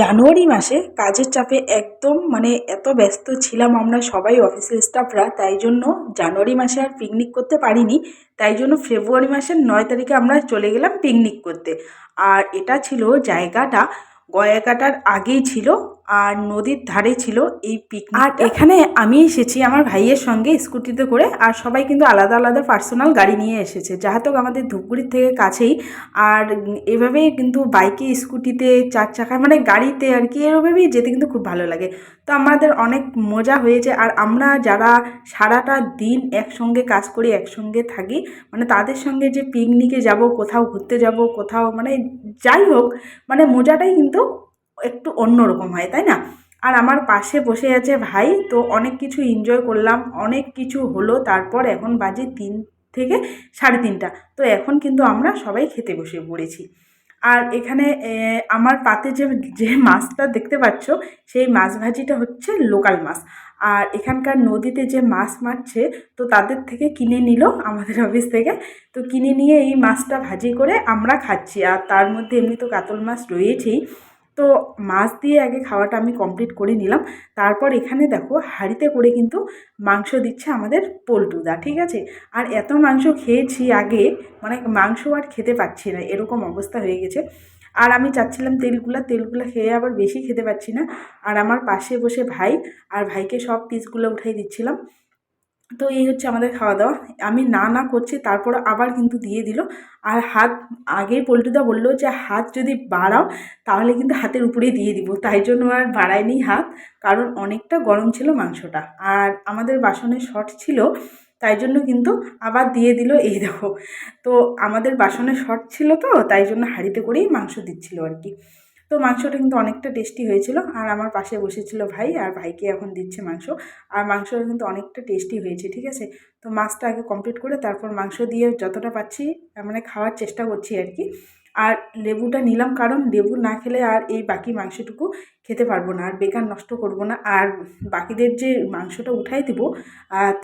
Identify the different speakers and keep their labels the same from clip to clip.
Speaker 1: জানুয়ারি মাসে কাজের চাপে একদম মানে এত ব্যস্ত ছিলাম আমরা সবাই অফিসের স্টাফরা তাই জন্য জানুয়ারি মাসে আর পিকনিক করতে পারিনি। তাই জন্য ফেব্রুয়ারি মাসের নয় তারিখে আমরা চলে গেলাম পিকনিক করতে। আর এটা ছিল জায়গাটা গয়াকাটার আগেই ছিল আর নদীর ধারে ছিল এই পিকনিক আর এখানে আমি এসেছি আমার ভাইয়ের সঙ্গে স্কুটিতে করে আর সবাই কিন্তু আলাদা আলাদা পার্সোনাল গাড়ি নিয়ে এসেছে। যাহাতো আমাদের ধূপগুড়ির থেকে কাছেই আর এভাবেই কিন্তু বাইকে স্কুটিতে চার চাকায় মানে গাড়িতে আর কি এভাবেই যেতে কিন্তু খুব ভালো লাগে। তো আমাদের অনেক মজা হয়েছে আর আমরা যারা সারাটা দিন একসঙ্গে কাজ করি একসঙ্গে থাকি মানে তাদের সঙ্গে যে পিকনিকে যাব কোথাও ঘুরতে যাব কোথাও মানে যাই হোক মানে মজাটাই কিন্তু একটু অন্যরকম হয়, তাই না? আর আমার পাশে বসে আছে ভাই, তো অনেক কিছু এনজয় করলাম, অনেক কিছু হলো, তারপর এখন বাজে তিন থেকে সাড়ে তিনটা। তো এখন কিন্তু আমরা সবাই খেতে বসে পড়েছি। আর এখানে আমার পাতে যে যে মাছটা দেখতে পাচ্ছ, সেই মাছ ভাজিটা হচ্ছে লোকাল মাছ। আর এখানকার নদীতে যে মাছ মারছে, তো তাদের থেকে কিনে নিল আমাদের অফিস থেকে। তো কিনে নিয়ে এই মাছটা ভাজি করে আমরা খাচ্ছি। আর তার মধ্যে এমনি তো কাতল মাছ রয়েছেই। তো মাছ দিয়ে আগে খাওয়াটা আমি কমপ্লিট করে নিলাম। তারপর এখানে দেখো, হাঁড়িতে করে কিন্তু মাংস দিচ্ছে আমাদের পল্টুদা, ঠিক আছে? আর এত মাংস খেয়েছি আগে মানে মাংস আর খেতে পাচ্ছি না, এরকম অবস্থা হয়ে গেছে। আর আমি চাচ্ছিলাম তেলগুলা তেলগুলা খেয়ে আবার বেশি খেতে পাচ্ছি না। আর আমার পাশে বসে ভাই, আর ভাইকে সব পিসগুলো উঠাই দিচ্ছিলাম। তো এই হচ্ছে আমাদের খাওয়া দাওয়া। আমি না না করছি, তারপর আবার কিন্তু দিয়ে দিল। আর হাত, আগেই পল্টুদা বলল যে, হাত যদি বাড়াও, তাহলে কিন্তু হাতের উপরেই দিয়ে দিব। তাই জন্য আর বাড়ায়নি হাত, কারণ অনেকটা গরম ছিল মাংসটা। আর আমাদের বাসনে শর্ট ছিল, তাই জন্য কিন্তু আবার দিয়ে দিল এই দেখো। তো আমাদের বাসনে শর্ট ছিল তো, তাই জন্য হাঁড়িতে করেই মাংস দিচ্ছিল আর কি। তো মাংসটা কিন্তু অনেকটা টেস্টি হয়েছিল। আর আমার পাশে বসেছিল ভাই, আর ভাইকে এখন দিচ্ছে মাংস। আর মাংসটা কিন্তু অনেকটা টেস্টি হয়েছে, ঠিক আছে? তো মাছটা আগে কমপ্লিট করে তারপর মাংস দিয়ে যতটা পাচ্ছি মানে খাওয়ার চেষ্টা করছি আর কি। আর লেবুটা নিলাম, কারণ লেবু না খেলে আর এই বাকি মাংসটুকু খেতে পারব না, আর বেকার নষ্ট করব না। আর বাকিদের যে মাংসটা উঠাই দেবো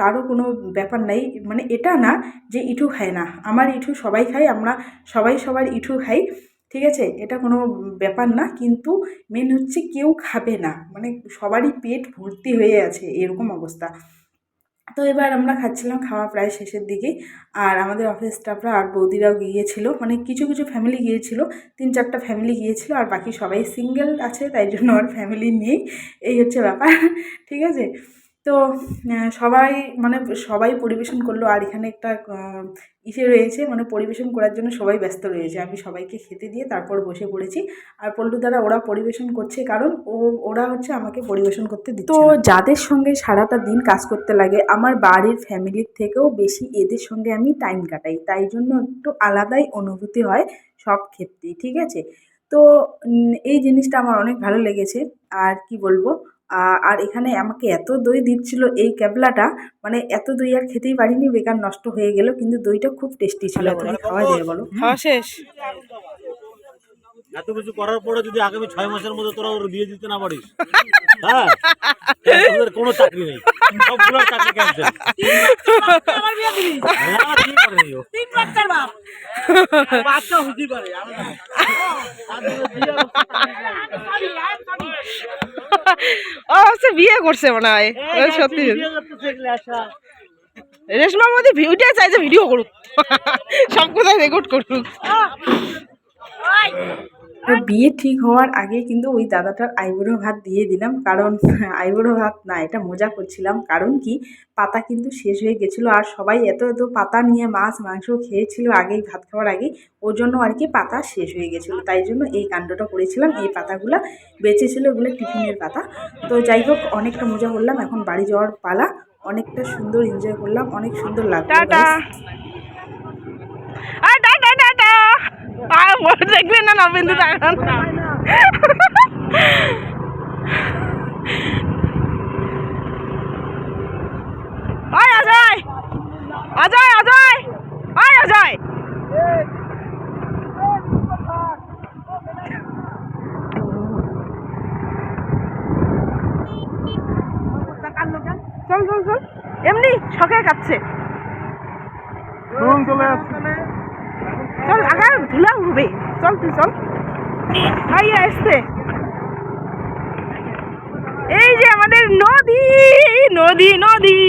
Speaker 1: তারও কোনো ব্যাপার নাই। মানে এটা না যে ইটু খায় না। আমার ইটু সবাই খায়, আমরা সবাই সবার ইটু খাই। ঠিক আছে? এটা কোনো ব্যাপার না, কিন্তু মেন হচ্ছে কেউ খাবে না। মানে সবারই পেট ভর্তি হয়ে আছে, এরকম অবস্থা। তো এবার আমরা খাচ্ছিলাম খাওয়া প্রায় শেষের দিকেই আর আমাদের অফিস স্টাফরা আর বৌদিরাও গিয়েছিল। মানে কিছু কিছু ফ্যামিলি গিয়েছিল। তিন চারটা ফ্যামিলি গিয়েছিল আর বাকি সবাই সিঙ্গেল আছে, তাই জন্য আর ফ্যামিলি নেই। এই হচ্ছে ব্যাপার, ঠিক আছে? তো সবাই মানে সবাই পরিবেশন করল। আর এখানে একটা ইসে রয়েছে। মানে পরিবেশন করার জন্য সবাই ব্যস্ত রয়েছে। আমি সবাইকে খেতে দিয়ে তারপর বসে পড়েছি। আর পল্টু দ্বারা ওরা পরিবেশন করছে কারণ ও, ওরা হচ্ছে আমাকে পরিবেশন করতে দিচ্ছে তো যাদের সঙ্গে সারাটা দিন কাজ করতে লাগে, আমার বাড়ির ফ্যামিলির থেকেও বেশি এদের সঙ্গে আমি টাইম কাটাই। তাই জন্য একটু আলাদাই অনুভূতি হয় সব ক্ষেত্রেই, ঠিক আছে? তো এই জিনিসটা আমার অনেক ভালো লেগেছে। আর কি বলব? আর এখানে আমাকে এত দই দিচ্ছিল এই ক্যাবলাটা মানে এত দই আর খেতেই পারিনি বেকার নষ্ট হয়ে গেল কিন্তু দইটা খুব টেস্টি ছিল এত খাওয়া যায় বলো।
Speaker 2: খাওয়া শেষ?
Speaker 3: এত কিছু করার পরে যদি আগামী ছয় মাসের মধ্যে তোরা ওর বিয়ে দিতে না পারিস হ্যাঁ? তোদের কোনো চাকরি নেই। সবগুলোর চাকরি ক্যান্সেল
Speaker 2: ও হচ্ছে বিয়ে করছে মনে হয়। সত্যি রেশমা মোদি ভিডিও চাইছে ভিডিও করুক। সব কোথায় রেকর্ড করুক।
Speaker 1: তো বিয়ে ঠিক হওয়ার আগে কিন্তু ওই দাদাটার আইবুড়ো ভাত দিয়ে দিলাম। কারণ আইবুড়ো ভাত না এটা মজা করছিলাম। কারণ কি? পাতা কিন্তু শেষ হয়ে গেছিল আর সবাই এত এত পাতা নিয়ে মাছ মাংস খেয়েছিল আগেই ভাত খাওয়ার আগে ওর জন্য আর কি পাতা শেষ হয়ে গেছিল। তাই জন্য এই কাণ্ডটা করেছিলাম। এই পাতাগুলো বেঁচেছিল ওগুলো টিফিনের পাতা। তো যাই হোক অনেকটা মজা করলাম। এখন বাড়ি যাওয়ার পালা। অনেকটা সুন্দর এনজয় করলাম। অনেক সুন্দর লাগল
Speaker 2: বড় দেখবেন না নবেন্দু টাকা আয় অজয়! অজয় অজয়! আয় অজয়! চল চল চল। এমনি শখে কাচ্ছে চল আগা ধুলা উড়বে চল তুই চল। ভাইয়া আসতে এই যে আমাদের নদী নদী নদী।